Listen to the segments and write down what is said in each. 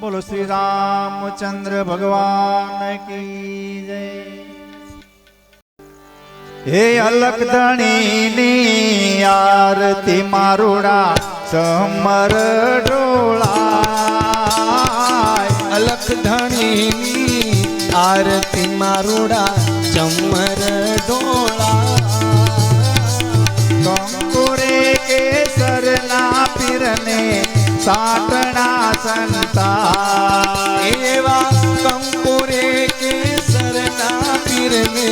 बोलो श्री रामचंद्र भगवान की जय। हे अलक धणी आरती मारुड़ा, समर डोला। अलक धणी आरती मारुड़ा, चमर डोला। कंकुरे के सरना फिरने साठ સાટણા સંતા એવા કંકુરે કેસરના પીરને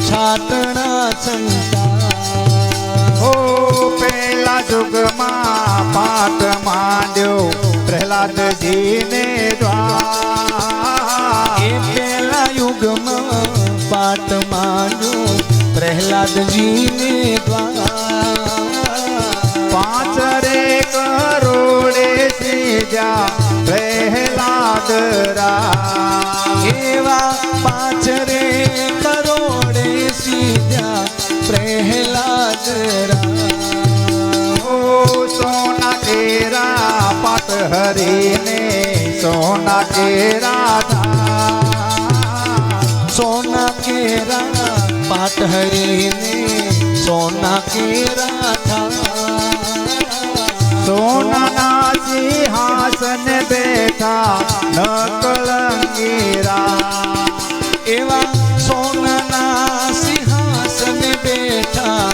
છાટણા સંતા હો પેલા યુગમાં પાઠ માંડ્યો પ્રહલાદજીને દ્વાર એ પેલા યુગમાં પાટ માંડ્યો પ્રહલાદજીને દ્વાર સીજા પ્રહલાદ રા એવા પાંચ રે કરોડે સીધા પ્રહલાદ ઓ સોના કેરા પાટ હરીને સોના કેરા સોના કેરા પાટ હરીને સોના કેરા થા સોનાના સિંહાસન બેઠા નકલંગીરા એવા સોનાના સિંહાસન બેઠા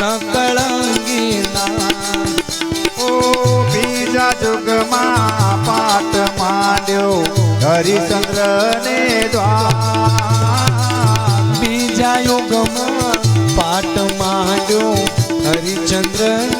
નકળંગીના ઓ બીજા યુગમાં પાટ માંડ્યો હરિચંદ્રને દ્વાર બીજા યુગમાં પાટ માંડ્યો હરિચંદ્રને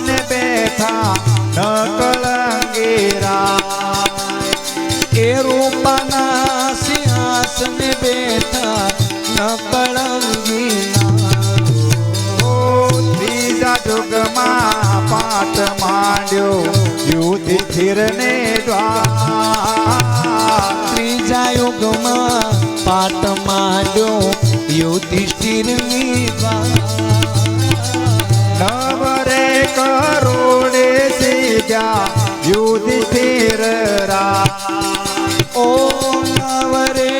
સિંહાસન બેઠા નકલંગીરા એ રૂપાના સિંહાસન બેઠા નકળંગીના ઓ ત્રીજા યુગમાં પાઠ માંડ્યો યુધિષ્ઠિરને દ્વાર ત્રીજા યુગમાં પાટ માંડ્યો યુધિષ્ઠિરની નવ રે કરોડે સીજા યુધિષ્ઠિર રા ઓ નવરે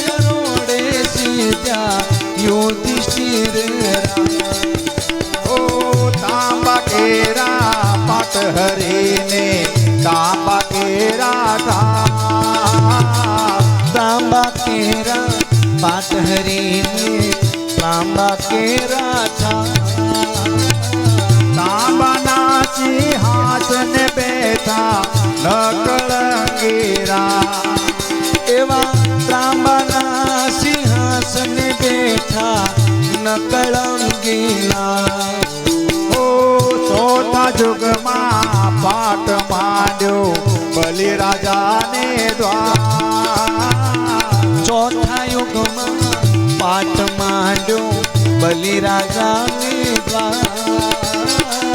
કરોડે સીધા યુધિષ્ઠિર ઓ તાંબા કેરા પાટ હરીને તાંબા કેરા ધા તાંબા કેરા પાટ હરીને તાંબા કેરા થા સિંહાસન બેઠા નકલંગીરા એવા ત્રાંબાના સિંહાસન બેઠા નકળંગીરા ઓ ચોથા યુગમાં પાટ માંડ્યો બલિરાજાને દ્વાર. ચોથા યુગમાં પાટ માંડ્યો બલિરાજાને દ્વાર. બાર રે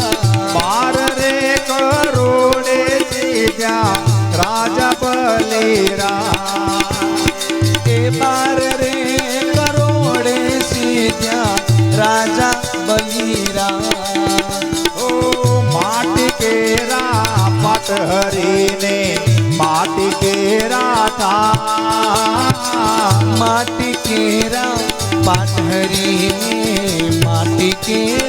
કરોડે સીજા રાજા બલિરા એ બાર રે કરોડે સીધ્યા રાજા બલિરા ઓ માટી કેરા પાટ હરીને માટી કેરા થા માટી કેરા પાટ હરીને માટી કેરા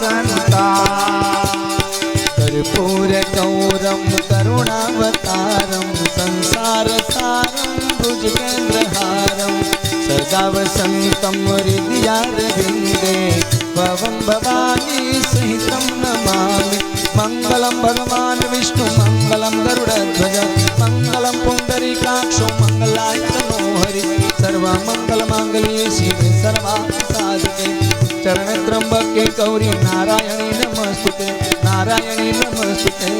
संता। कर्पूर गौरम, करुणावतारम, संसार सारम भुजगेन्द्रहारम सदा वसंतम हृदयारविन्दे भवं भवानी सहितं नमामि। मङ्गलं भगवान् विष्णु मङ्गलं गरुडध्वज मङ्गलं पुण्डरीकाक्षो मङ्गलाय नमो हरि सर्वमङ्गलमाङ्गल्ये शिवे, सर्वा चरण त्रंबके गौरी नारायणी नमस्ते नारायणी नमस्ते।